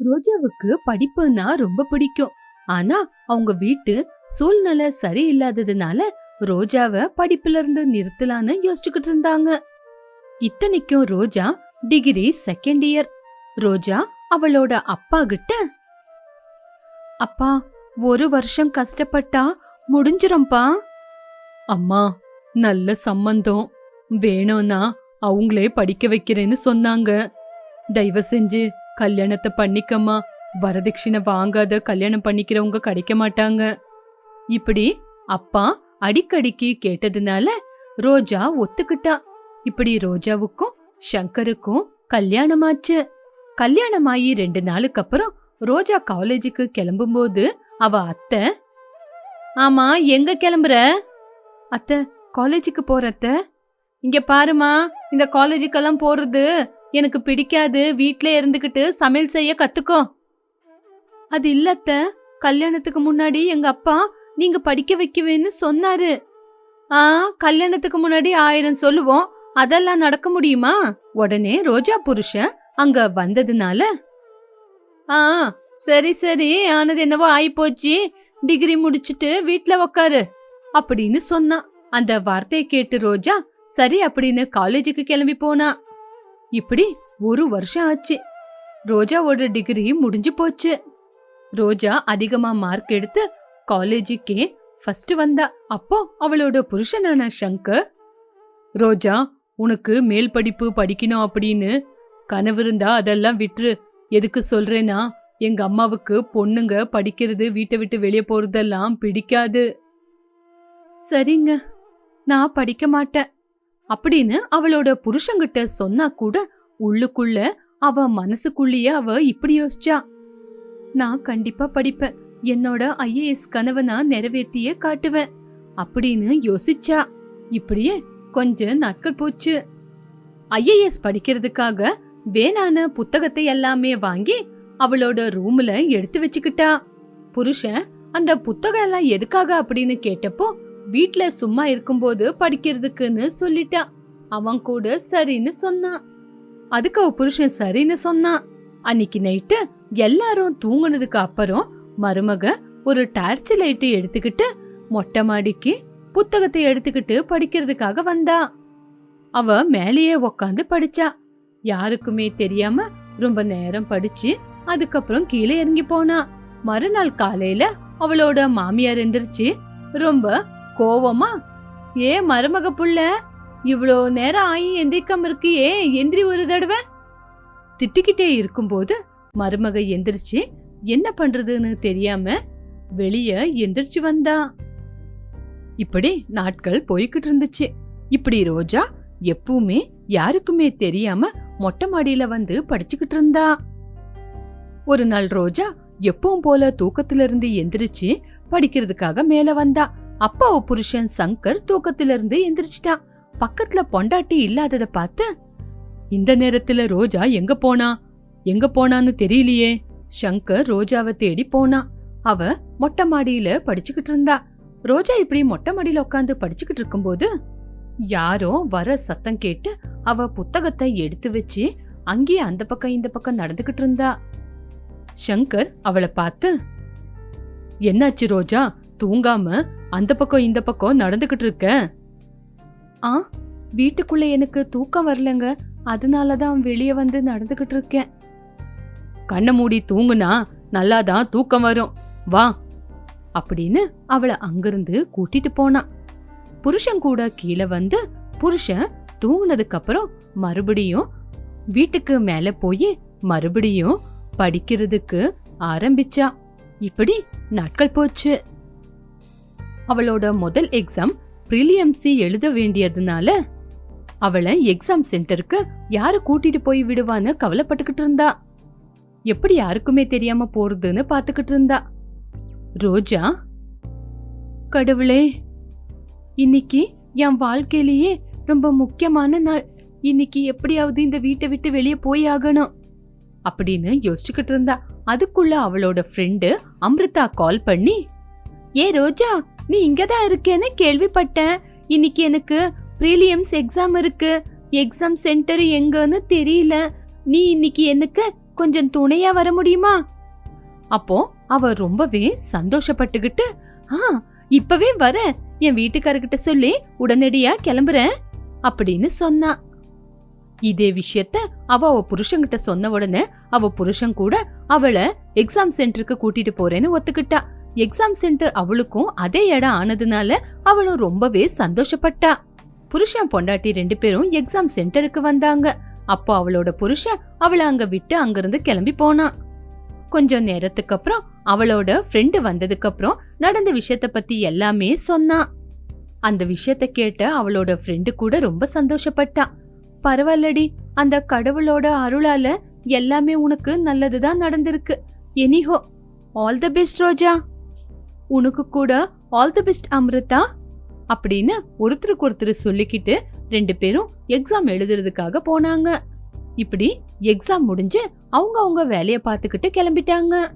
ரோஜாவுக்கு படிப்புனா ரொம்ப பிடிக்கும். ஆனா அவங்க வீட்டு சூழ்நிலை சரியில்லாததுனால ரோஜாவை படிப்புல இருந்து நிறுத்தலான்னு யோசிச்சுக்கிட்டு இருந்தாங்க. இத்தனைக்கும் Roja degree second year Roja அவளோட அப்பா கிட்ட அப்பா ஒரு வருஷம் கஷ்டப்பட்டா முடிஞ்சிரும்பா? அம்மா நல்ல சம்பந்தம். வேணும்னா அவங்களே படிக்க வைக்கிறேன்னு சொன்னாங்க. தயவு செஞ்சு கல்யாணத்தை பண்ணிக்கம்மா. வரதட்சணை வாங்காத கல்யாணம் பண்ணிக்கிறவங்க கிடைக்க மாட்டாங்க. இப்படி அப்பா அடிக்கடிக்கு கேட்டதுனால ரோஜா ஒத்துக்கிட்டா. இப்படி ரோஜாவுக்கும் சங்கருக்கும் கல்யாணமாச்சு. கல்யாணமாயி ரெண்டு நாளுக்கு அப்புறம் ரோஜா காலேஜுக்கு கிளம்பும்போது அவ அத்தை ஆமா எங்க கிளம்புற? அத்தை காலேஜுக்கு போற அத்தை. இங்க பாருமா இந்த காலேஜுக்கெல்லாம் போறது. எனக்கு பிடிக்காது வீட்ல இருந்துகிட்டு சமையல் செய்ய கத்துக்கோ. அது இல்லத்த கல்யாணத்துக்கு முன்னாடி எங்க அப்பா நீங்க படிக்க வைக்கவேன்னு சொன்னாரு. ஆ கல்யாணத்துக்கு முன்னாடி ஆயிரம் சொல்லுவோம். அதெல்லாம் நடக்க முடியுமா? உடனே ரோஜா புருஷன் அங்க வந்ததுனால. ஆ சரி சரி ஆனது என்னவோ ஆயிப்போச்சு. டிகிரி முடிச்சிட்டு வீட்ல உக்காரு. அப்படின்னு சொன்னான். அந்த வார்த்தையை கேட்டு ரோஜா சரி அப்படின்னு காலேஜுக்கு கிளம்பி போனா. இப்படி ஒரு வருஷம் ஆச்சு. ரோஜாவோட டிகிரி முடிஞ்சு போச்சு. ரோஜா அதிகமா மார்க் எடுத்து காலேஜுக்கே ஃபர்ஸ்ட் வந்தா. அப்போ அவளோட புருஷனான சங்கர் ரோஜா உனக்கு மேல் படிப்பு படிக்கணும் அப்படின்னு கனவு இருந்தா அதெல்லாம் விட்டுரு. எதுக்கு சொல்றேன்னா எங்க அம்மாவுக்கு பொண்ணுங்க படிக்கிறது வீட்டை விட்டு வெளியே போறதெல்லாம் பிடிக்காது. சரிங்க. நான் படிக்க மாட்டேன். அப்படின்னு அவளோட புருஷங்கிட்ட சொன்னா கூட உள்ளுக்குள்ள அவ மனசுக்குள்ளேயே அவ இப்படி யோசிச்சா. நான் கண்டிப்பா படிப்பேன். என்னோட ஐஏஎஸ் கனவை நான் நிறைவேற்றியே காட்டுவேன் அப்படின்னு யோசிச்சா. இப்படியே கொஞ்ச நாட்கள் போச்சு. ஐஏஎஸ் படிக்கிறதுக்காக வேணான புத்தகத்தை எல்லாமே வாங்கி அவளோட ரூம்ல எடுத்து வச்சுக்கிட்டா. புருஷன் அந்த புத்தகம் எல்லாம் எதுக்காக? அப்படின்னு கேட்டப்போ வீட்ல சும்மா இருக்கும்போது படிக்கிறதுக்குன்னு சொல்லிட்டா. அவன் கூட சரின்னு சொன்னான் அதுக்கு அவ புருஷன் சரின்னு சொன்னான் அன்னைக்கு நைட்டு எல்லாரும் தூங்குனதுக்கு அப்புறம் மருமக ஒரு டார்ச் லைட்டு எடுத்துக்கிட்டு மொட்டை மாடிக்கு புத்தகத்தை எடுத்துக்கிட்டு படிக்கிறதுக்காக வந்தா. அவ மேலேயே உக்காந்து படிச்சா. யாருக்குமே தெரியாம ரொம்ப நேரம் படிச்சு அதுக்கப்புறம் கீழே இறங்கி போனா. மறுநாள் காலையில அவளோட மாமியார் எந்திரிச்சு ரொம்ப கோவமா? ஏ மருமக புள்ள இவ்வளோ நேரம் ஆகி எந்திரிக்காம இருக்கியே எந்திரி ஒரு தடவை. திட்டிக்கிட்டே இருக்கும்போது மருமக எந்திரிச்சு என்ன பண்றதுன்னு தெரியாம வெளிய எந்திரிச்சு வந்தா? இப்படி நாட்கள் போய்கிட்டு இருந்துச்சு. இப்படி ரோஜா எப்பவுமே யாருக்குமே தெரியாம மொட்டை மாடியில வந்து படிச்சுக்கிட்டு இருந்தா. ஒரு நாள் ரோஜா எப்பவும் போல தூக்கத்துல இருந்து எந்திரிச்சு படிக்கிறதுக்காக மேல வந்தா. அப்பாவு புருஷன் சங்கர் தூக்கத்துல இருந்து எந்திரிச்சிட்டா. பக்கத்துல பொண்டாட்டி இல்லாதத பார்த்து இந்த நேரத்துல ரோஜா எங்க போனா? எங்க போனான்னு தெரியலையே. சங்கர் ரோஜாவை தேடி போனா. அவ மொட்டை மாடியில படிச்சுக்கிட்டு இருந்தா. ரோஜா இப்படி மொட்டை மாடியில உட்காந்து படிச்சுக்கிட்டு இருக்கும்போது யாரோ வர சத்தம் கேட்டு அவ புத்தகத்தை எடுத்து வச்சு அங்கேயே அந்த பக்கம் இந்த பக்கம் நடந்துகிட்டு இருந்தா. சங்கர் அவளை பார்த்து என்னாச்சு ரோஜா? தூங்காம அந்த பக்கம் இந்த பக்கம் நடந்துகிட்டு இருக்க? ஆ வீட்டுக்குள்ள எனக்கு தூக்கம் வரலங்க. அதனால தான் வெளியே வந்து நடந்துகிட்டு இருக்கேன். கண்ணை மூடி தூங்குனா நல்லாதான் தூக்கம் வரும். வா. அப்படின்னு அவளை அங்கிருந்து கூட்டிட்டு போனான் புருஷன் கூட கீழே வந்து புருஷன் தூங்குனதுக்கு அப்புறம் மறுபடியும் வீட்டுக்கு மேல போய் மறுபடியும் படிக்கிறதுக்கு ஆரம்பிச்சா. இப்படி நாட்கள் போச்சு. அவளோட முதல் எக்ஸாம் பிரிலியம்சி எழுத வேண்டியதுனால அவளை எக்ஸாம் சென்டருக்கு யாரு கூட்டிட்டு போய் விடுவான்னு கவலைப்பட்டுக்கிட்டு இருந்தா. எப்படி யாருக்குமே தெரியாம போறதுன்னு பாத்துக்கிட்டு இருந்தா. ரோஜா கடவுளே இன்னைக்கு என் வாழ்க்கையிலேயே ரொம்ப முக்கியமான நாள். இன்னைக்கு எப்படியாவது இந்த வீட்டை விட்டு வெளியே போய் ஆகணும். அப்படின்னு யோசிச்சுக்கிட்டு இருந்தா. அதுக்குள்ள அவளோட ஃப்ரெண்டு அம்ரிதா கால் பண்ணி ஏ ரோஜா நீ இங்கதான் இருக்கேன்னு கேள்விப்பட்டேன். இன்னைக்கு எனக்கு ப்ரீலியம்ஸ் எக்ஸாம் இருக்கு. எக்ஸாம் சென்டர் எங்கன்னு தெரியல. நீ இன்னைக்கு எனக்கு கொஞ்சம் துணையா வர முடியுமா? அப்போ அவ ரொம்பவே சந்தோஷப்பட்டுகிட்டு ஆ இப்பவே வர. என் வீட்டுக்காரர்கிட்ட சொல்லி உடனடியா கிளம்புறேன் அப்படின்னு சொன்னா. இதே விஷயத்த அவ அவ புருஷன்கிட்ட சொன்ன உடனே அவ புருஷன் கூட அவளை எக்ஸாம் சென்டருக்கு கூட்டிட்டு போறேன்னு ஒத்துக்கிட்டா. எக்ஸாம் சென்டர் அவளுக்கும் அதே இடம் ஆனதுனால அவளும் ரொம்பவே சந்தோஷப்பட்டா. புருஷன் பொண்டாட்டி ரெண்டு பேரும் எக்ஸாம் சென்டருக்கு வந்தாங்க. அப்போ அவளோட புருஷன் அவளை அங்க விட்டு அங்கிருந்து கிளம்பி போனான். கொஞ்சம் நேரத்துக்கு அப்புறம் அவளோட ஃப்ரெண்டு வந்ததுக்கு அப்புறம் நடந்த விஷயத்த பத்தி எல்லாமே சொன்னான். அந்த விஷயத்த கேட்ட அவளோட ஃப்ரெண்டு கூட ரொம்ப சந்தோஷப்பட்டா. பரவாயில்லடி அந்த கடவுளோட அருளால எல்லாமே உனக்கு நல்லதுதான் நடந்திருக்கு. Anyhow all the best Roja. உனக்கு கூட ஆல் தி பெஸ்ட் அமிர்தா. அப்படின்னு ஒருத்தருக்கு ஒருத்தர் சொல்லிக்கிட்டு ரெண்டு பேரும் எக்ஸாம் எழுதுறதுக்காக போனாங்க. இப்படி எக்ஸாம் முடிஞ்சு அவங்க அவங்க வேலைய பார்த்துக்கிட்டு கிளம்பிட்டாங்க.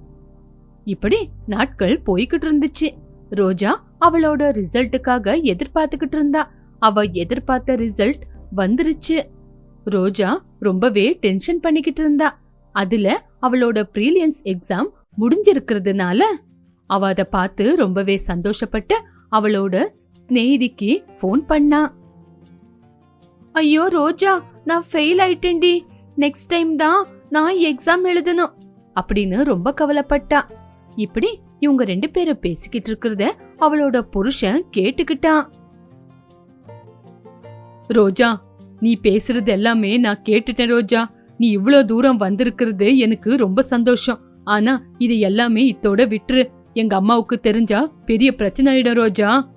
இப்படி நாட்கள் போய்கிட்டு இருந்துச்சு. ரோஜா அவளோட ரிசல்ட்டுக்காக எதிர்பார்த்துக்கிட்டு இருந்தா. அவ எதிர்பார்த்த ரிசல்ட் வந்துருச்சு. ரோஜா ரொம்பவே டென்ஷன் பண்ணிக்கிட்டு இருந்தா. அதுல அவளோட ப்ரீலியன்ஸ் எக்ஸாம் முடிஞ்சிருக்கிறதுனால அவ அத பார்த்து ரொம்பவே சந்தோஷப்பட்டு அவளோட ஸ்நேகிதிக்கு ஃபோன் பண்ணா. ஐயோ ரோஜா நான் ஃபெயில் ஆயிட்டேன்டி. நெக்ஸ்ட் டைம் தான் நான் எக்ஸாம் எழுதணும். அப்படின்னு ரொம்ப கவலைப்பட்டா. இப்படி இவங்க ரெண்டு பேரும் பேசிக்கிட்டு இருக்கிறத அவளோட புருஷன் கேட்டுக்கிட்டான் ரோஜா நீ பேசுறது எல்லாமே நான் கேட்டுட்டேன் ரோஜா. நீ இவ்ளோ தூரம் வந்திருக்கிறது எனக்கு ரொம்ப சந்தோஷம். ஆனா இது எல்லாமே இத்தோட விட்டுரு. எங்க அம்மாவுக்கு தெரிஞ்சா பெரிய பிரச்சனை ஆயிடும் ரோஜா.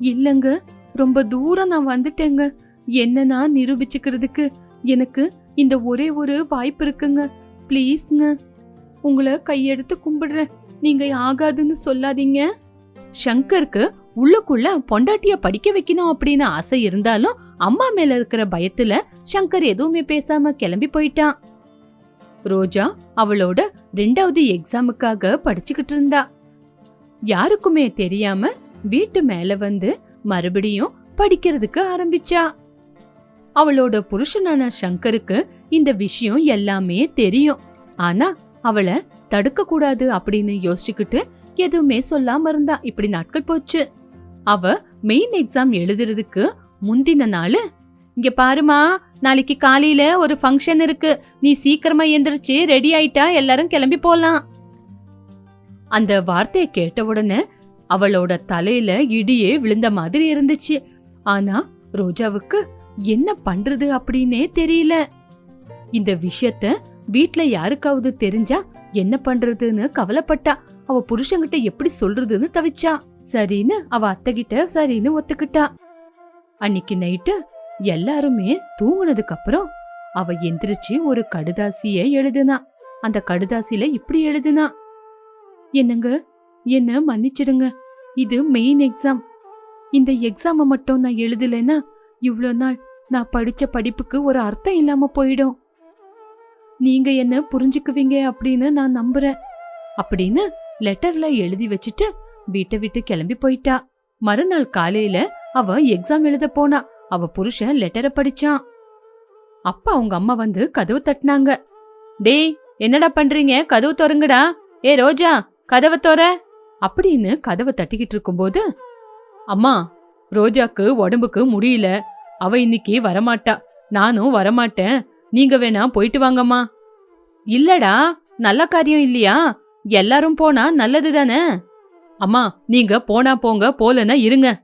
இல்லங்க ரொம்ப தூரம் நான் வந்துட்டேங்க. என்னன்னா நிரூபிச்சுக்கிறதுக்கு எனக்கு இந்த ஒரே ஒரு வாய்ப்பு இருக்குங்க. ப்ளீஸ்ங்க. உங்களை கையெடுத்து கும்பிடுறேன். நீங்க ஆகாதுன்னு சொல்லாதீங்க. சங்கருக்கு உள்ளுக்குள்ள பொண்டாட்டிய படிக்க வைக்கணும் அப்படின்னு ஆசை இருந்தாலும் அம்மா மேல இருக்கிற பயத்துல சங்கர் எதுவுமே பேசாம கிளம்பி போயிட்டான். ரோஜா அவளோட ரெண்டாவது எக்ஸாமுக்காக படிச்சுக்கிட்டு இருந்தா. யாருக்குமே தெரியாம வீட்டு மேல வந்து மறுபடியும் படிக்கிறதுக்கு ஆரம்பிச்சா. அவளோட புருஷனான சங்கருக்கு இந்த விஷயம் எல்லாமே தெரியும். ஆனா அவளை தடுக்க கூடாது அப்படின்னு யோசிச்சுக்கிட்டு எதுவுமே சொல்லாம இருந்தா. இப்படி நாட்கள் போச்சு. அவ மெயின் எக்ஸாம் எழுதுறதுக்கு முந்தின நாள் இங்க பாருமா நாளைக்கு காலையில ஒரு ஃபங்க்ஷன் இருக்கு. நீ சீக்கிரமா எந்திரிச்சு ரெடி ஆயிட்டா எல்லாரும் கிளம்பி போலாம். அந்த வார்த்தையை கேட்ட உடனே அவளோட தலையில இடியே விழுந்த மாதிரி இருந்துச்சு. ஆனா ரோஜாவுக்கு என்ன பண்றது அப்படின்னே தெரியல. இந்த விஷயத்த வீட்ல யாருக்காவது தெரிஞ்சா என்ன பண்றதுன்னு கவலைப்பட்டா. அவ புருஷங்கிட்ட எப்படி சொல்றதுன்னு தவிச்சா. சரின்னு அவ அத்தைகிட்ட சரின்னு ஒத்துக்கிட்டா. அன்னைக்கு நைட்டு எல்லாருமே தூங்குனதுக்கு அப்புறம் அவ எந்திரிச்சு ஒரு கடுதாசிய எழுதுனா. அந்த கடுதாசில இப்படி எழுதுனா. என்னங்க? என்ன மன்னிச்சிடுங்க. இது மெயின் எக்ஸாம் இந்த எக்ஸாம மட்டும் நான் எழுதலைன்னா இவ்ளோ நாள் நான் படிச்ச படிப்புக்கு ஒரு அர்த்தம் இல்லாம போயிடும். நீங்க என்ன புரிஞ்சுக்குவீங்க அப்படின்னு நான் நம்புறேன். அப்படின்னு லெட்டர்ல எழுதி வச்சுட்டு வீட்டை விட்டு கிளம்பி போயிட்டா. மறுநாள் காலையில அவ எக்ஸாம் எழுத போனா. அவ புருஷன் லெட்டரை படிச்சான். அப்ப அவங்க அம்மா வந்து கதவு தட்டினாங்க. டேய் என்னடா பண்றீங்க? கதவு திறங்குடா. ஏ ரோஜா கதவை தொற. அப்படின்னு கதவை தட்டிக்கிட்டு இருக்கும்போது அம்மா ரோஜாக்கு உடம்புக்கு முடியல. அவ இன்னைக்கு வரமாட்டா. நானும் வரமாட்டேன். நீங்க வேணா போயிட்டு வாங்கம்மா. இல்லடா நல்ல காரியம் இல்லையா? எல்லாரும் போனா நல்லது தானே? அம்மா நீங்க போனா போங்க போலன்னா இருங்க.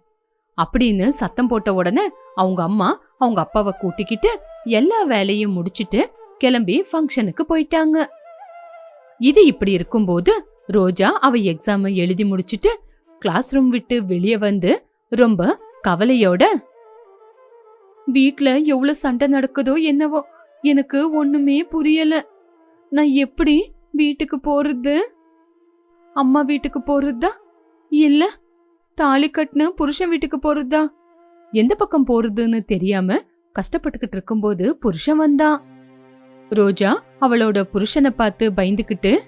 அப்படின்னு சத்தம் போட்ட உடனே அவங்க அம்மா அவங்க அப்பாவை கூட்டிக்கிட்டு எல்லா வேலையும் முடிச்சிட்டு கிளம்பி ஃபங்க்ஷனுக்கு போயிட்டாங்க. இது இப்படி இருக்கும்போது ரோஜா அவ எக்ஸாம் எழுதி முடிச்சிட்டு கிளாஸ் ரூம் விட்டு வெளியே வந்து ரொம்ப கவலையோட வீட்ல எவ்வளவு சண்டை நடக்குதோ என்னவோ எனக்கு ஒண்ணுமே புரியல. நான் எப்படி வீட்டுக்கு போறது? அம்மா வீட்டுக்கு போறதா? இல்ல தாலி கட்டின புருஷன் வீட்டுக்கு போறதா? எந்த பக்கம் போறதுன்னு தெரியாம கஷ்டப்பட்டுக்கிட்டு இருக்கும்போது புருஷன் வந்தான். ரோஜா அவளோட புருஷனை பார்த்து பயந்துக்கிட்டு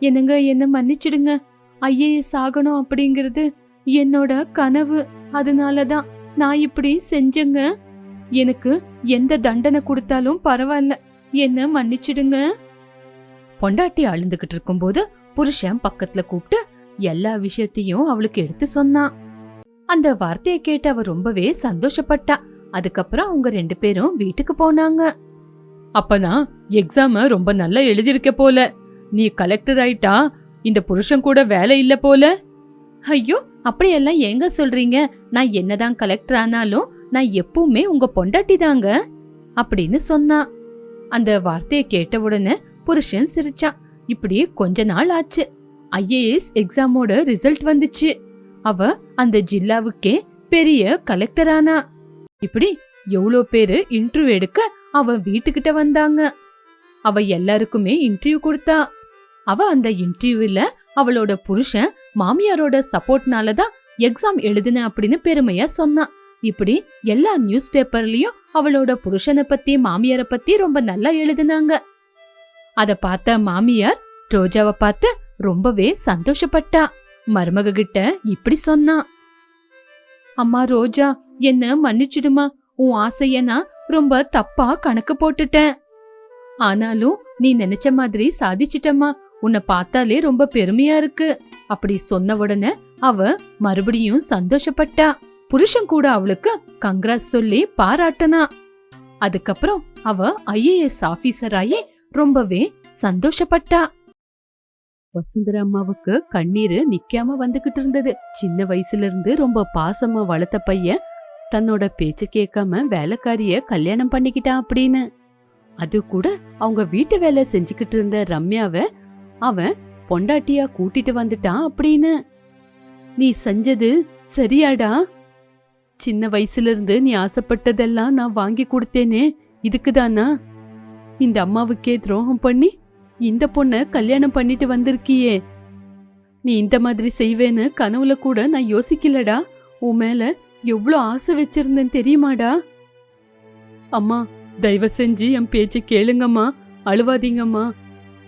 என்னங்க என்ன மன்னிச்சிடுங்க. ஐஏஎஸ் ஆகணும் அப்படிங்கிறது என்னோட கனவு. அதனாலதான் நான் இப்படி செஞ்சேங்க. எனக்கு எந்த தண்டனை கொடுத்தாலும் பரவாயில்ல. என்ன மன்னிச்சிடுங்க. பொண்டாட்டி அழுந்துகிட்டு இருக்கும்போது புருஷன் பக்கத்துல கூப்பிட்டு எல்லா விஷயத்தையும் அவளுக்கு எடுத்து சொன்னான். அந்த வார்த்தையை கேட்டு அவ ரொம்பவே சந்தோஷப்பட்டா. அதுக்கப்புறம் அவங்க ரெண்டு பேரும் வீட்டுக்கு போனாங்க. அப்பனா எக்ஸாம ரொம்ப நல்லா எழுதியிருக்க போல. நீ கலெக்டர் ஆயிட்டா இந்த புருஷன் கூட வேலை இல்ல போல. ஐயோ அப்படியெல்லாம் எங்க சொல்றீங்க? நான் என்னதான் கலெக்டர் ஆனாலும் நான் எப்பவுமே உங்க பொண்டாட்டி தாங்க அப்படின்னு சொன்னா. அந்த வார்த்தையை கேட்ட உடனே புருஷன் சிரிச்சான் இப்படி கொஞ்ச நாள் ஆச்சு. ஐஏஎஸ் எக்ஸாமோட ரிசல்ட் வந்துச்சு. அவ அந்த ஜில்லாவுக்கே பெரிய கலெக்டரானா. இப்படி எவ்வளோ பேரு இன்டர்வியூ எடுக்க அவ வீட்டுக்கிட்ட வந்தாங்க. அவ எல்லாருக்குமே இன்டர்வியூ கொடுத்தா. அவ அந்த இன்டர்வியூல அவளோட புருஷன் மாமியாரோட சப்போர்ட்னால தான் எக்ஸாம் எழுதின அப்படின்னு பெருமையா சொன்னா. இப்படி எல்லா நியூஸ் பேப்பர்லயும் அவளோட புருஷனை பத்தி மாமியார பத்தி ரொம்ப நல்லா எழுதினாங்க. அத பார்த்த மாமியார் ரோஜாவை பார்த்து ரொம்பவே சந்தோஷப்பட்டா. மருமக கிட்ட இப்படி சொன்னா. அம்மா ரோஜா என்ன மன்னிச்சிடுமா? உன் ஆசைய நான் ரொம்ப தப்பா கணக்கு போட்டுட்டேன். ஆனாலும் நீ நினைச்ச மாதிரி சாதிச்சிட்டம்மா. உன்னை பார்த்தாலே ரொம்ப பெருமையா இருக்கு. அப்படி சொன்ன உடனே அவ மறுபடியும் சந்தோஷப்பட்டா. புருஷன் கூட அவளுக்கு கங்க்ராஸ் சொல்லி பாராட்டனா. அதுக்கப்புறம் அவ ஐஏஎஸ் ஆபீசர் ரொம்பவே சந்தோஷப்பட்டா. வசுந்தரா அம்மாவுக்கு கண்ணீரு நிக்காம வந்துகிட்டு இருந்தது. சின்ன வயசுல இருந்து ரொம்ப பாசமா வளர்த்த பையன் தன்னோட பேச்ச கேட்காம வேலைக்காரிய கல்யாணம் பண்ணிக்கிட்டான் அப்படின்னு. அது கூட அவங்க வீட்டு வேலை செஞ்சுக்கிட்டு இருந்த ரம்யாவ அவன் பொண்டாட்டியா கூட்டிட்டு வந்துட்டான் அப்படின்னு. நீ செஞ்சது சரியாடா. சின்ன வயசுல இருந்து நீ ஆசைப்பட்டதெல்லாம் நான் வாங்கி கொடுத்தேனே. இதுக்குதானா? இந்த அம்மாவுக்கே துரோகம் பண்ணி இந்த பொண்ண கல்யாணம் பண்ணிட்டு வந்திருக்கியே. நீ இந்த மாதிரி செய்வேன்னு கனவுல கூட நான் யோசிக்கலடா. உன் மேல எவ்வளோ ஆசை வச்சிருந்தேன் தெரியுமாடா? அம்மா தயவு செஞ்சு என் பேச்சை கேளுங்கம்மா. அழுவாதீங்கம்மா.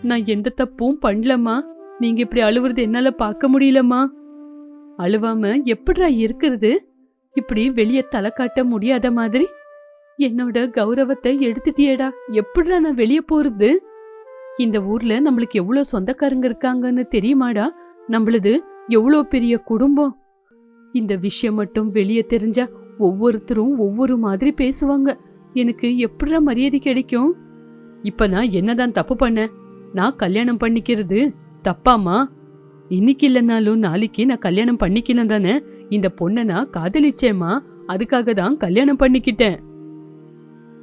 நான் எந்த தப்பும் பண்ணலம்மா. நீங்க இப்படி அழுவுறது என்னால பார்க்க முடியலம்மா. அழுவாம எப்படிடா இருக்கிறது? இப்படி வெளியே தலை காட்ட முடியாத மாதிரி? என்னோட கௌரவத்தை எடுத்துட்டியேடா. எப்படிடா நான் வெளியே போறது? இந்த ஊர்ல நம்மளுக்கு எவ்வளவு சொந்தக்காரங்க இருக்காங்கன்னு தெரியுமாடா? நம்மளது எவ்வளோ பெரிய குடும்பம்? இந்த விஷயம் மட்டும் வெளியே தெரிஞ்சா ஒவ்வொருத்தரும் ஒவ்வொரு மாதிரி பேசுவாங்க. எனக்கு எப்படிடா மரியாதை கிடைக்கும்? இப்ப நான் என்னதான் தப்பு பண்ண நான் கல்யாணம் பண்ணிக்கிறது தப்பாமா இன்னைக்கு இல்லைனாலும் நாளைக்கு நான் கல்யாணம் பண்ணிக்கணும் தானே? இந்த பொண்ணை நான் காதலிச்சேம்மா. அதுக்காக தான் கல்யாணம் பண்ணிக்கிட்டேன்.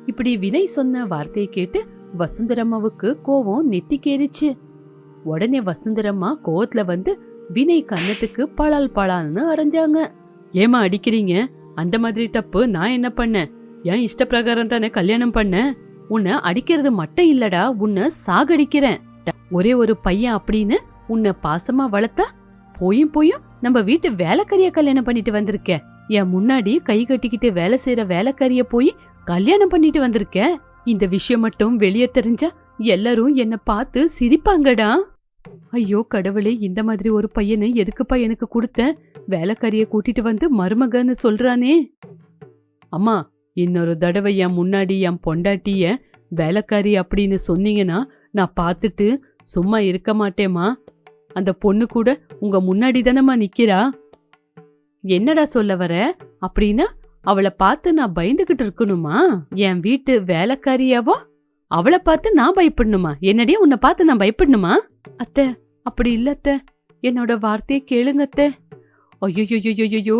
இப்படி வினய் சொன்ன வார்த்தையை கேட்டு வசுந்தரம்மாவுக்கு கோவம் நெத்திக்கேறிச்சு. உடனே வசுந்தரம்மா கோவத்துல வந்து வினை கன்னத்துக்கு பலால் பலால்னு அரைஞ்சாங்க. ஏமா அடிக்கிறீங்க? அந்த மாதிரி தப்பு நான் என்ன பண்ணேன்? என் இஷ்ட பிரகாரம் தானே கல்யாணம் பண்ணேன் உன்னை அடிக்கிறது மட்டும் இல்லடா உன்னை சாகடிக்கிறேன். ஒரே ஒரு பையன் அப்படின்னு உன்னை பாசமா வளர்த்தா? போயும் போயும் நம்ம வீட்டு வேலைக்காரிய கல்யாணம் பண்ணிட்டு வந்திருக்க. என் முன்னாடி கை கட்டிக்கிட்டு வேலை செய்யற வேலைக்காரிய போய் கல்யாணம் பண்ணிட்டு வந்திருக்க? இந்த விஷயம் மட்டும் வெளியே தெரிஞ்சா எல்லாரும் என்ன பார்த்து சிரிப்பாங்கடா. ஐயோ கடவுளே இந்த மாதிரி ஒரு பையனை எதுக்குப்பா எனக்கு கொடுத்த? வேலைக்காரிய கூட்டிட்டு வந்து மருமகன்னு சொல்றானே. அம்மா இன்னொரு தடவை என் முன்னாடி என் பொண்டாட்டிய வேலைக்காரி அப்படின்னு சொன்னீங்கன்னா நான் பார்த்துட்டு சும்மா இருக்க மாட்டேம்மா. அந்த பொண்ணு கூட உங்க முன்னாடி தானம்மா நிக்கிறா. என்னடா சொல்ல வர? அப்படின்னா அவளை பார்த்து நான் பயந்துகிட்டு இருக்கணுமா? என் வீட்டு வேலைக்காரியாவோ? அவளை பார்த்து நான் பயப்படணுமா? என்னடி உன்னை பார்த்து நான் பயப்படணுமா? அத்தை அப்படி இல்ல அத்த. என்னோட வார்த்தையை கேளுங்க அத்த. ஐயோயோயோயோயோ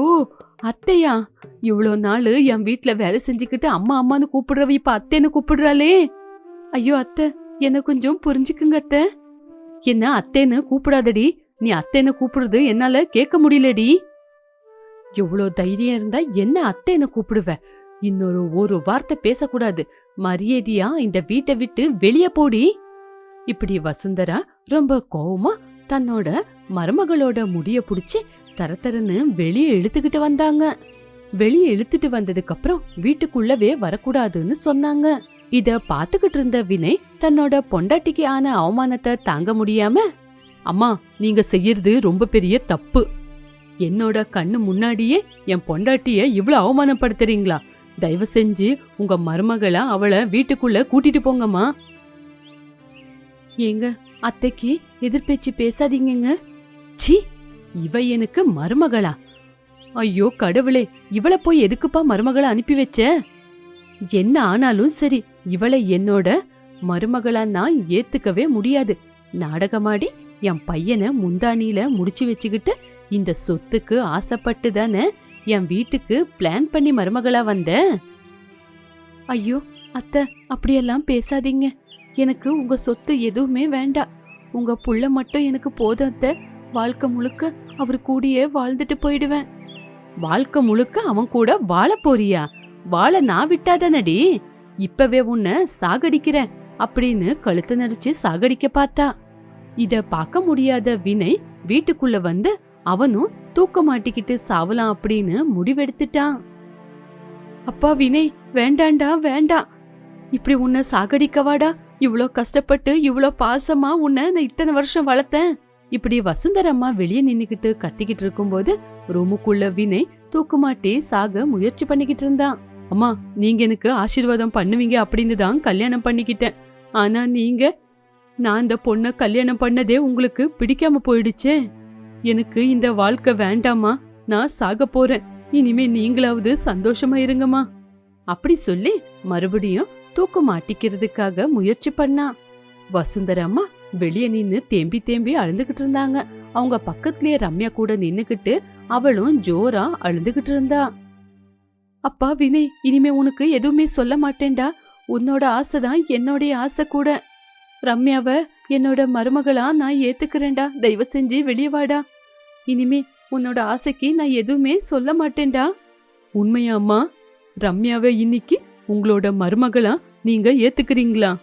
அத்தையா? இவ்வளோ நாள் என் வீட்டில் வேலை செஞ்சுக்கிட்டு அம்மா அம்மான்னு கூப்பிடுறவ இப்போ அத்தைன்னு கூப்பிடுறாளே. ஐயோ அத்தை என்ன கொஞ்சம் புரிஞ்சுக்குங்க அத்தை. என்ன அத்தைன்னு கூப்பிடாதடி. நீ அத்தைன்னு கூப்பிடுறது என்னால கேட்க முடியலடி. எவ்வளோ தைரியம் இருந்தா என்ன அத்தைன்னு கூப்பிடுவ? இன்னொரு ஒரு வார்த்தை பேசக்கூடாது. மரியாதையா இந்த வீட்டை விட்டு வெளியே போடி. இப்படி வசுந்தரா ரொம்ப கோவமா தன்னோட மருமகளோட முடிய புடிச்சு தரத்தரன்னு வெளியே இழுத்துக்கிட்டு வந்தாங்க. வெளியே இழுத்துட்டு வந்ததுக்கு அப்புறம் வீட்டுக்குள்ளவே வரக்கூடாதுன்னு சொன்னாங்க. இத பாத்துக்கிட்டு இருந்த வினய் தன்னோட பொண்டாட்டிக்கு ஆன அவமானத்தை தாங்க முடியாம அம்மா நீங்க செய்யறது ரொம்ப பெரிய தப்பு. என்னோட கண்ணு முன்னாடியே என் பொண்டாட்டிய இவ்வளவு அவமானப்படுத்துறீங்களா? தயவு செஞ்சு உங்க மருமகளா அவளை வீட்டுக்குள்ள கூட்டிட்டு போங்கம்மா. ஏங்க அத்தைக்கு எதிர்பேச்சு பேசாதீங்கங்க. சி இவ எனக்கு மருமகளா? ஐயோ கடவுளே இவளை போய் எதுக்குப்பா மருமகளை அனுப்பி வச்ச? என்ன ஆனாலும் சரி இவளை என்னோட மருமகளா நான் ஏத்துக்கவே முடியாது. நாடகமாடி என் பையனை முந்தானியில முடிச்சு வச்சுக்கிட்டு இந்த சொத்துக்கு ஆசைப்பட்டு தானே என் வீட்டுக்கு பிளான் பண்ணி மருமகளா வந்த? ஐயோ அத்தை அப்படியெல்லாம் பேசாதீங்க. எனக்கு உங்க சொத்து எதுவுமே வேண்டாம் உங்க புள்ள மட்டும் எனக்கு போதும் அத்தை. வாழ்க்கை முழுக்க அவர் கூடயே வாழ்ந்துட்டு போயிடுவேன். வாழ்க்கை முழுக்க அவன் கூட வாழ போறியா? வாழ நான் விட்டாதானடி இப்பவே உன்னை சாகடிக்கிறேன் அப்படின்னு கழுத்து நெரிச்சு சாகடிக்க பார்த்தா. இத பார்க்க முடியாத வினை வீட்டுக்குள்ள வந்து அவனும் தூக்க மாட்டிக்கிட்டு சாவலாம் அப்படின்னு முடிவெடுத்துட்டான். அப்பா வினை வேண்டாண்டா வேண்டாம் இப்படி உன்னை சாகடிக்கவாடா? இவ்ளோ கஷ்டப்பட்டு இவ்ளோ பாசமா உன்னை நான் இத்தனை வருஷம் வளர்த்தேன். இப்படி வசுந்தரம்மா வெளியே நின்னுக்கிட்டு கத்திக்கிட்டு இருக்கும்போது ரூமுக்குள்ள வினை தூக்குமாட்டி சாக முயற்சி பண்ணிக்கிட்டு இருந்தான். அம்மா நீங்க எனக்கு ஆசீர்வாதம் பண்ணுவீங்க அப்படின்னு தான் கல்யாணம் பண்ணிக்கிட்டேன். ஆனா நீங்க நான் இந்த பொண்ணை கல்யாணம் பண்ணதே உங்களுக்கு பிடிக்காம போயிடுச்சே. எனக்கு இந்த வாழ்க்கை வேண்டாமா நான் சாக போறேன். இனிமே நீங்களாவது சந்தோஷமா இருங்கம்மா. அப்படி சொல்லி மறுபடியும் தூக்கு மாட்டிக்கிறதுக்காக முயற்சி பண்ணா. வசுந்தரம்மா வெளியே நின்னு தேம்பி தேம்பி அழுந்துகிட்டு இருந்தாங்க. அவங்க பக்கத்துலயே ரம்யா கூட நின்னுக்கிட்டு அவளும் ஜோரா அழுந்துகிட்டு இருந்தா. அப்பா வினய் இனிமே உனக்கு எதுவுமே சொல்ல மாட்டேன்டா. உன்னோட ஆசைதான் என்னோடைய ஆசை கூட. ரம்யாவ என்னோட மருமகளா நான் ஏத்துக்கிறேன்டா. தயவு செஞ்சு வெளியே வாடா. இனிமே உன்னோட ஆசைக்கு நான் எதுவுமே சொல்ல மாட்டேன்டா. உண்மையா அம்மா? ரம்யாவை இன்னைக்கு உங்களோட மருமகளா நீங்க ஏத்துக்கிறீங்களா?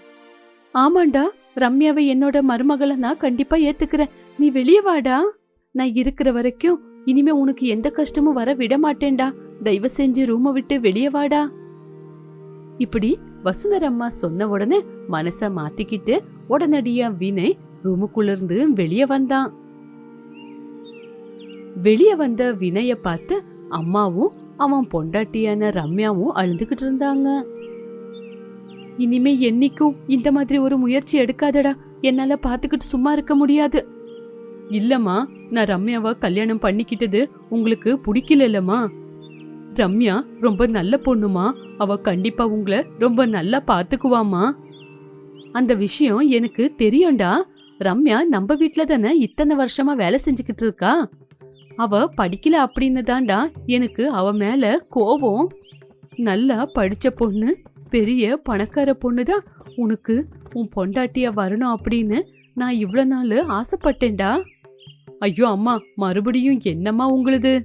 ஆமாண்டா. ரம்யாவை என்னோட மருமகளை நான் கண்டிப்பா ஏத்துக்கிறேன். நீ வெளியே வாடா. நான் இருக்கிற வரைக்கும் இனிமே உனக்கு எந்த கஷ்டமும் வர விட மாட்டேன்டா. தயவு செஞ்சு ரூமை விட்டு வெளியே வாடா. இப்படி வசுந்தரம்மா சொன்ன உடனே மனச மாத்திக்கிட்டு உடனடியா வினய் ரூமுக்குள்ளிருந்து வெளியே வந்தான். வெளியே வந்த வினய பார்த்து அம்மாவும் அவன் பொண்டாட்டியான ரம்யாவும் அழுதுகிட்டு இருந்தாங்க. இனிமே என்னைக்கும் இந்த மாதிரி ஒரு முயற்சி எடுக்காதடா. என்னால பாத்துக்கிட்டு சும்மா இருக்க முடியாது. இல்லம்மா நான் ரம்யாவை கல்யாணம் பண்ணிக்கிட்டது உங்களுக்கு பிடிக்கலல்லம்மா. ரம்யா ரொம்ப நல்ல பொண்ணுமா. அவ கண்டிப்பா உங்களை ரொம்ப நல்லா பாத்துக்குவாமா அந்த விஷயம் எனக்கு தெரியும்டா. ரம்யா நம்ம வீட்ல தானே இத்தனை வருஷமா வேலை செஞ்சுக்கிட்டு இருக்கா? அவ படிக்கல அப்படின்னு தான்டா எனக்கு அவ மேல கோவம். நல்லா படிச்ச பொண்ணு பெரிய பணக்கார பொண்ணு தான் உனக்கு உன் பொண்டாட்டியா வரணும் அப்படின்னு நான் இவ்வளவு நாள் ஆசைப்பட்டேன்டா. ஐயோ அம்மா மறுபடியும் என்னம்மா உங்களுது?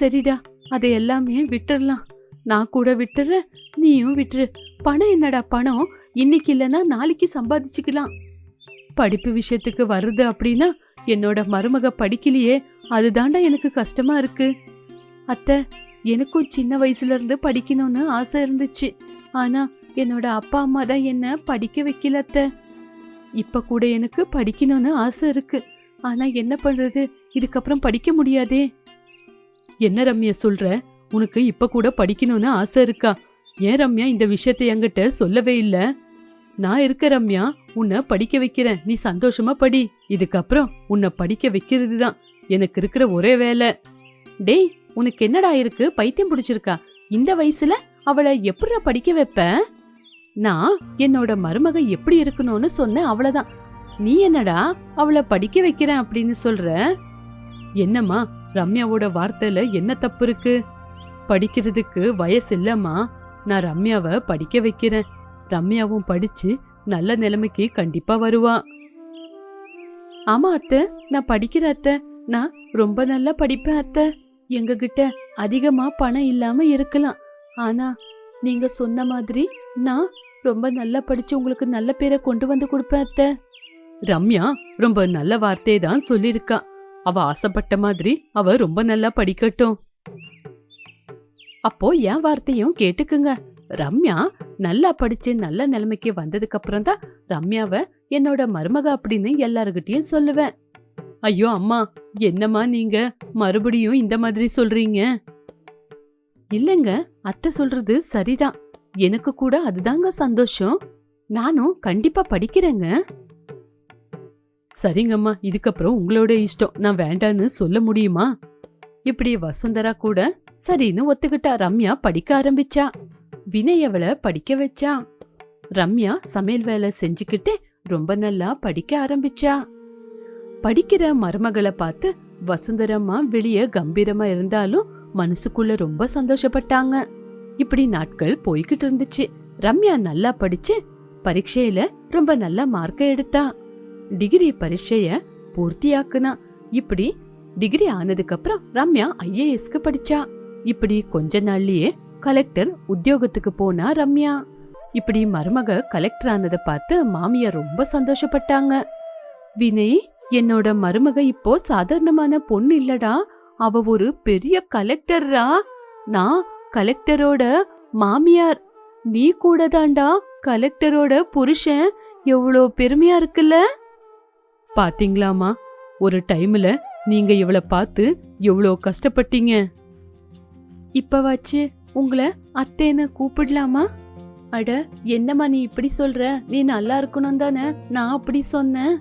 சரிடா. அதை எல்லாமே விட்டுறலாம். நான் கூட விட்டுறேன் நீயும் விட்டுரு. பணம் என்னடா பணம்? இன்னைக்கு இல்லைன்னா நாளைக்கு சம்பாதிச்சுக்கலாம். படிப்பு விஷயத்துக்கு வருது அப்படின்னா என்னோட மருமக படிக்கலையே அதுதான்டா எனக்கு கஷ்டமா இருக்கு. அத்தை எனக்கும் சின்ன வயசுல இருந்து படிக்கணும்னு ஆசை இருந்துச்சு. ஆனா என்னோட அப்பா அம்மா தான் என்ன படிக்க வைக்கல அத்தை. இப்ப கூட எனக்கு படிக்கணும்னு ஆசை இருக்கு. ஆனா என்ன பண்றது? இதுக்கப்புறம் படிக்க முடியாதே. என்ன ரம்யா சொல்ற? உனக்கு இப்ப கூட படிக்கணும்னு ஆசை இருக்கா? ஏன் ரம்யா இந்த விஷயத்தை என்கிட்ட சொல்லவே இல்ல? நான் இருக்க ரம்யா உன்னை படிக்க வைக்கிறேன். நீ சந்தோஷமா படி. இதுக்கப்புறம் உன்னை படிக்க வைக்கிறது தான் எனக்கு இருக்கிற ஒரே வேலை. டேய் உனக்கு என்னடா இருக்கு? பைத்தியம் பிடிச்சிருக்கா? இந்த வயசுல அவளை எப்படி படிக்க வைப்ப? நான் என்னோட மருமக எப்படி இருக்கணும்னு சொன்னேன் அவ்வளவுதான். நீ என்னடா அவளை படிக்க வைக்கிறேன் அப்படின்னு சொல்ற? என்னம்மா ரம்யாவோட வார்த்தையில என்ன தப்பு இருக்கு? படிக்கிறதுக்கு வயசு இல்லம்மா. நான் ரம்யாவை படிக்க வைக்கிறேன். ரம்யாவும் படிச்சு நல்ல நிலைமைக்கு கண்டிப்பா வருவா. ஆமா அத்தை நான் படிக்கிற அத்தை. நான் ரொம்ப நல்லா படிப்பேன் அத்தை. எங்க கிட்ட அதிகமா பணம் இல்லாம இருக்கலாம். ஆனா நீங்க சொன்ன மாதிரி நான் ரொம்ப நல்லா படிச்சு உங்களுக்கு நல்ல பேரை கொண்டு வந்து கொடுப்பேன் அத்தை. ரம்யா ரொம்ப நல்ல வார்த்தையை தான் சொல்லியிருக்கா. அவ ஆசைப்பட்ட மாதிரி அவ ரொம்ப நல்லா படிக்கட்டும். அப்போ என் வார்த்தையும் கேட்டுக்குங்க. ரம்யா நல்லா படிச்சு நல்ல நிலைமைக்கு வந்ததுக்கு அப்புறம் தான் ரம்யாவை என்னோட மருமக அப்படின்னு எல்லாருக்கிட்டையும் சொல்லுவேன். ஐயோ அம்மா என்னம்மா நீங்க? மறுபடியும் இந்த மாதிரி சொல்றீங்க? இல்லைங்க அத்தை சொல்றது சரிதான். எனக்கு கூட அதுதாங்க சந்தோஷம். நானும் கண்டிப்பா படிக்கிறேங்க. சரிங்கம்மா இதுக்கப்புறம் உங்களோட இஷ்டம். நான் வேண்டான்னு சொல்ல முடியுமா? இப்படி வசுந்தரா கூட சரின்னு ஒத்துக்கிட்டா ரம்யா படிக்க ஆரம்பிச்சா. வினய் அவளை படிக்க வச்சா. ரம்யா சமையல் வேலை செஞ்சுக்கிட்டு ரொம்ப நல்லா படிக்க ஆரம்பிச்சா. படிக்கிற மருமகளை பார்த்து வசுந்தரம்மா வெளியே கம்பீரமா இருந்தாலும் மனசுக்குள்ள ரொம்ப சந்தோஷப்பட்டாங்க. இப்படி நாட்கள் போய்கிட்டு இருந்துச்சு. ரம்யா நல்லா படிச்சு பரீட்சையில ரொம்ப நல்ல மார்க்கை எடுத்தா. டிகிரி பரீட்சைய பூர்த்தியாக்குனா. இப்படி டிகிரி ஆனதுக்கு அப்புறம் ரம்யா ஐஏஎஸ்க்கு படிச்சா. இப்படி கொஞ்ச நாள்லயே கலெக்டர் உத்தியோகத்துக்கு போனா ரம்யா. இப்படி மருமக கலெக்டர் ஆனதை பார்த்து மாமியார் ரொம்ப சந்தோஷப்பட்டாங்க. வினய் என்னோட மருமக இப்போ சாதாரணமான பொண்ணு இல்லடா. அவ ஒரு பெரிய கலெக்டர்ரா. நான் கலெக்டரோட மாமியார். நீ கூட தாண்டா கலெக்டரோட புருஷன். எவ்வளோ பெருமையா இருக்குல்ல. பாத்தீங்களாமா ஒரு டைம்ல நீங்க இவளை பார்த்து எவ்வளோ கஷ்டப்பட்டீங்க? இப்பவாச்சு உங்களை அத்தேன்னு கூப்பிடலாமா? அட என்னம்மா நீ இப்படி சொல்ற? நீ நல்லா இருக்கணும் தானே? நான் அப்படி சொன்னேன்.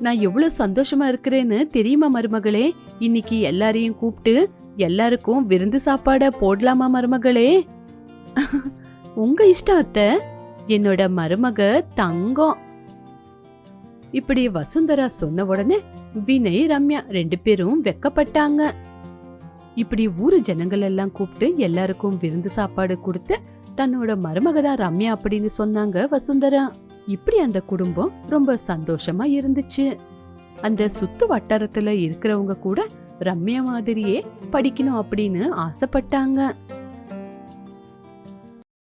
நான் எவ்வளோ சந்தோஷமா இருக்கிறேன்னு தெரியுமா மருமகளே? இன்னைக்கு எல்லாரையும் கூப்பிட்டு எல்லாருக்கும் விருந்து சாப்பாட போடலாமா மருமகளே? உங்க இஷ்டம் அத்தை. என்னோட மருமக தங்கம். இப்படி வசுந்தரா சொன்ன உடனே வினய் ரம்யா ரெண்டு பேரும் வெக்கப்பட்டாங்க. இப்படி ஊரு ஜனங்கள் எல்லாம் கூப்பிட்டு எல்லாருக்கும் விருந்து சாப்பாடு கொடுத்து தன்னோட மருமக தான் ரம்யா அப்படின்னு சொன்னாங்க வசுந்தரா. இப்படி அந்த குடும்பம் ரொம்ப சந்தோஷமா இருந்துச்சு. அந்த சுத்து வட்டாரத்துல இருக்கிறவங்க கூட ரம்யா மாதிரியே படிக்கணும் அப்படின்னு ஆசைப்பட்டாங்க.